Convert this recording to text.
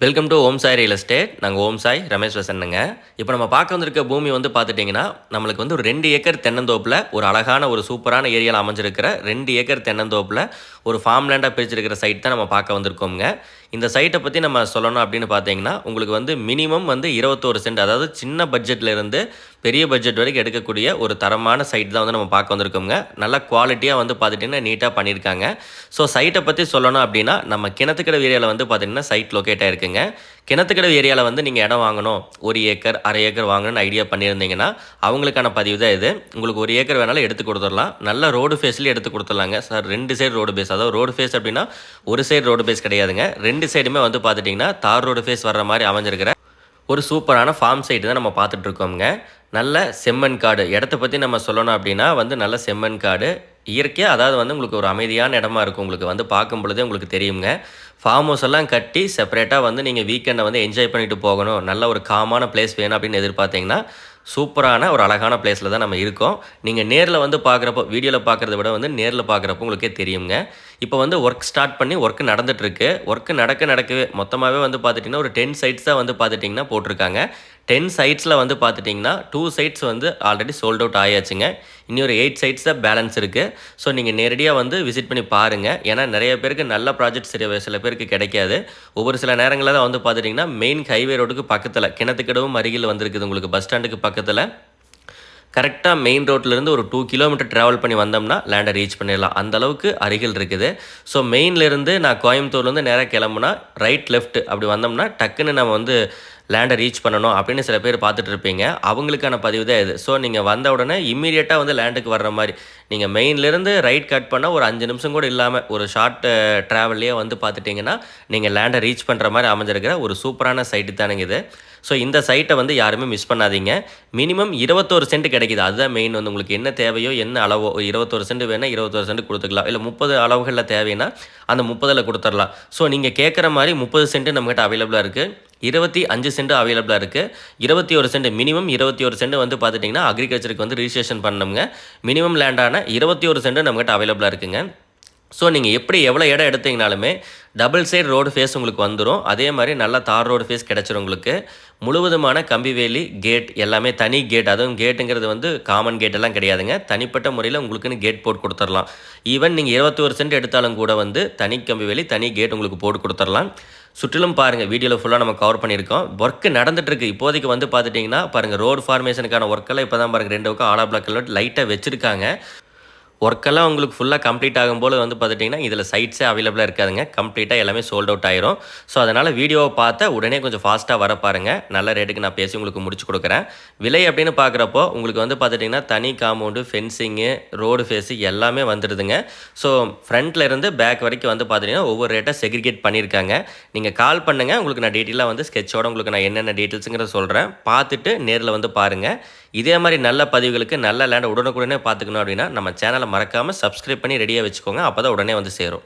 Welcome to Om Sai real estate நாங்கள் ஓம் சாய் ரமேஷ் வசனுங்க இப்போ நம்ம பார்க்க வந்திருக்க பூமி வந்து பார்த்துட்டிங்கன்னா நம்மளுக்கு வந்து ஒரு ரெண்டு ஏக்கர் தென்னந்தோப்பில் ஒரு அழகான ஒரு சூப்பரான ஏரியாவில் அமைஞ்சிருக்கிற ரெண்டு ஏக்கர் தென்னந்தோப்பில் ஒரு ஃபார்ம் லேண்டாக பிரிச்சிருக்கிற சைட் தான் நம்ம பார்க்க வந்திருக்கோங்க இந்த சைட்டை பற்றி நம்ம சொல்லணும் அப்படின்னு பார்த்தீங்கன்னா உங்களுக்கு வந்து மினிமம் வந்து இருபத்தோரு சென்ட் அதாவது சின்ன பட்ஜெட்டில் இருந்து பெரிய பட்ஜெட் வரைக்கும் எடுக்கக்கூடிய ஒரு தரமான சைட் தான் வந்து நம்ம பார்க்க வந்திருக்கோங்க நல்ல குவாலிட்டியாக வந்து பார்த்துட்டிங்கன்னா நீட்டாக பண்ணியிருக்காங்க. ஸோ சைட்டை பற்றி சொல்லணும் அப்படின்னா நம்ம கிணத்துக்கடை ஏரியாவில் வந்து பார்த்திங்கன்னா சைட் லொக்கேட் ஆகிருக்குங்க கிணத்துக்கடை ஏரியாவில் வந்து நீங்கள் இடம் வாங்கணும். ஒரு ஏக்கர் அரை ஏக்கர் வாங்கணும்னு ஐடியா பண்ணியிருந்தீங்கன்னா அவங்களுக்கான பதிவு தான் இது. உங்களுக்கு ஒரு ஏக்கர் வேணாலும் எடுத்து கொடுத்துடலாம். நல்ல ரோடு ஃபேஸ்லேயே எடுத்து கொடுத்துடலாங்க. சார் ரெண்டு சைடு ரோடு பேஸ் அதாவது ரோடு ஃபேஸ் அப்படின்னா ஒரு சைடு ரோடு பேஸ் கிடையாதுங்க. ரெண்டு சைடுமே வந்து பார்த்துட்டிங்கன்னா தார் ரோடு ஃபேஸ் வர்ற மாதிரி அமைஞ்சிருக்கிற ஒரு சூப்பரான ஃபார்ம் சைட்டு தான் நம்ம பார்த்துட்ருக்கோங்க நல்ல செம்மண் காடு. இடத்த பற்றி நம்ம சொல்லணும் அப்படின்னா வந்து நல்ல செம்மண் காடு. இயற்கையாக அதாவது வந்து உங்களுக்கு ஒரு அமைதியான இடமா இருக்கும். உங்களுக்கு வந்து பார்க்கும் பொழுதே உங்களுக்கு தெரியுங்க. ஃபார்ம் ஹவுஸ் எல்லாம் கட்டி செப்பரேட்டாக வந்து நீங்கள் வீக்கெண்டை வந்து என்ஜாய் பண்ணிட்டு போகணும். நல்ல ஒரு காமான பிளேஸ் வேணும் அப்படின்னு எதிர்பார்த்தீங்கன்னா சூப்பரான ஒரு அழகான பிளேஸில் தான் நம்ம இருக்கோம். நீங்கள் நேரில் வந்து பார்க்குறப்போ வீடியோவில் பார்க்குறத விட வந்து நேரில் பார்க்குறப்போ உங்களுக்கே தெரியுங்க. இப்போ வந்து ஒர்க் ஸ்டார்ட் பண்ணி ஒர்க் நடந்துகிட்ருக்கு ஒர்க் நடக்க நடக்கவே மொத்தமாகவே வந்து பார்த்துட்டிங்கன்னா ஒரு டென் சைட்ஸ் தான் வந்து பார்த்துட்டிங்கன்னா போட்டிருக்காங்க. டென் சைட்ஸில் வந்து பார்த்துட்டிங்கன்னா டூ சைட்ஸ் வந்து ஆல்ரெடி சோல்ட் அவுட் ஆயாச்சுங்க. இன்னும் ஒரு எயிட் சைட்ஸ் தான் பேலன்ஸ் இருக்குது ஸோ நீங்கள் நேரடியாக வந்து விசிட் பண்ணி பாருங்கள் ஏன்னா நிறைய பேருக்கு நல்ல ப்ராஜெக்ட் சரி சில பேருக்கு கிடைக்காது. ஒவ்வொரு சில நேரங்களில் தான் வந்து பார்த்துட்டிங்கன்னா மெயின் ஹைவே ரோடுக்கு பக்கத்தில் கிணத்துக்கிடவும் அருகில் வந்திருக்குது உங்களுக்கு பஸ் ஸ்டாண்டுக்கு பக்கத்தில். கரெக்டாக மெயின் ரோட்லேருந்து ஒரு டூ கிலோமீட்டர் ட்ராவல் பண்ணி வந்தோம்னா லேண்டை ரீச் பண்ணிடலாம். அந்த அளவுக்கு அருகில் இருக்குது. ஸோ மெயின்லேருந்து நான் கோயம்புத்தூர்லேருந்து நேராக கிளம்புனா ரைட் லெஃப்ட் அப்படி வந்தோம்னா டக்குன்னு நம்ம வந்து லேண்டை ரீச் பண்ணணும் அப்படின்னு சில பேர் பார்த்துட்டு இருப்பீங்க. அவங்களுக்கான பதிவு தான் இது. ஸோ நீங்கள் வந்த உடனே இம்மீடியட்டாக வந்து லேண்டுக்கு வர்ற மாதிரி நீங்கள் மெயின்லேருந்து ரைட் கட் பண்ணால் ஒரு அஞ்சு நிமிஷம் கூட இல்லாமல் ஒரு ஷார்ட் ட்ராவல்லையே வந்து பார்த்துட்டிங்கன்னா நீங்கள் லேண்டை ரீச் பண்ணுற மாதிரி அமைஞ்சிருக்கிற ஒரு சூப்பரான சைட்டு தானுங்க இது. ஸோ இந்த சைட்டை வந்து யாருமே மிஸ் பண்ணாதீங்க. மினிமம் இருபத்தோரு சென்ட் கிடைக்குது. அதுதான் மெயின் வந்து உங்களுக்கு என்ன தேவையோ என்ன அளவோ இருபத்தோரு சென்ட் வேணால் இருபத்தோரு சென்ட் கொடுத்துக்கலாம். இல்லை முப்பது அளவுகளில் தேவைன்னா அந்த முப்பதில் கொடுத்துடலாம். ஸோ நீங்கள் கேட்குற மாதிரி முப்பது சென்ட் நம்மகிட்ட அவைலபிளாக இருக்குது இருபத்தி அஞ்சு சென்ட் அவைலபிளாக இருக்குது இருபத்தி ஒரு சென்ட் மினிமம் இருபத்தி ஒரு சென்ட் வந்து பார்த்துட்டிங்கன்னா அக்ரிகல்ச்சருக்கு வந்து ரிஜிஸ்ட்ரேஷன் பண்ணணுங்க. மினிமம் லேண்டான இருபத்தி ஒரு சென்ட் நம்மகிட்ட அவைலபிளாக இருக்குங்க. ஸோ நீங்கள் எப்படி எவ்வளோ இடம் எடுத்தீங்கனாலுமே டபுள் சைடு ரோடு ஃபேஸ் உங்களுக்கு வந்துடும் அதே மாதிரி நல்லா தார் ரோடு ஃபேஸ் கிடச்சிரும் உங்களுக்கு. முழுவதுமான கம்பிவேலி கேட் எல்லாமே தனி கேட் அதுவும் கேட்டுங்கிறது வந்து காமன் கேட் எல்லாம் கிடையாதுங்க. தனிப்பட்ட முறையில் உங்களுக்குன்னு கேட் போட்டு கொடுத்துடலாம். ஈவன் நீங்கள் இருபத்தி ஒரு சென்ட் எடுத்தாலும் கூட வந்து தனி கம்பிவேலி தனி கேட் உங்களுக்கு போட்டு கொடுத்துடலாம். சுற்றிலும் பாருங்கள் வீடியோவில் ஃபுல்லாக நம்ம கவர் பண்ணியிருக்கோம். ஒர்க்கு நடந்துட்டுருக்கு. இப்போதைக்கு வந்து பார்த்துட்டிங்கன்னா பாருங்கள் ரோடு ஃபார்மேஷனுக்கான ஒர்க்கெல்லாம் இப்போ தான் பாருங்கள் ரெண்டு பக்கம் ஆலா பிளாக் லைட்டாக வச்சுருக்காங்க. ஒர்க்கெல்லாம் உங்களுக்கு ஃபுல்லாக கம்ப்ளீட் ஆகும்போது வந்து பார்த்துட்டிங்கன்னா இதில் சைட்ஸே அவைலபிளாக இருக்காதுங்க. கம்ப்ளீட்டாக எல்லாமே சோல்ட் அவுட் ஆயிரும். ஸோ அதனால் வீடியோவை பார்த்தா உடனே கொஞ்சம் ஃபாஸ்ட்டாக வர பாருங்கள் நல்ல ரேட்டுக்கு நான் பேசி உங்களுக்கு முடிச்சு கொடுக்குறேன். விலை அப்படின்னு பார்க்குறப்போ உங்களுக்கு வந்து பார்த்துட்டிங்கன்னா தனி காம்பவுண்டு ஃபென்சிங்கு ரோடு ஃபேஸு எல்லாமே வந்துடுதுங்க. ஸோ ஃப்ரண்ட்டில் இருந்து பேக் வரைக்கும் வந்து பார்த்துட்டிங்கன்னா ஒவ்வொரு ரேட்டாக செக்ரிகேட் பண்ணியிருக்காங்க. நீங்கள் கால் பண்ணுங்கள் உங்களுக்கு நான் டீட்டெயிலாக வந்து ஸ்கெட்சோட உங்களுக்கு நான் என்னென்ன டீட்டெயில்ஸுங்கிறத சொல்கிறேன் பார்த்துட்டு நேரில் வந்து பாருங்கள் இதே மாதிரி நல்ல பதிவுகளுக்கு நல்ல லேண்டை உடனுக்குடனே பார்த்துக்கணும் அப்படின்னா நம்ம சேனலை மறக்காமல் சப்ஸ்கிரைப் பண்ணி ரெடியாக வச்சுக்கோங்க. அப்போ தான் உடனே வந்து சேரும்.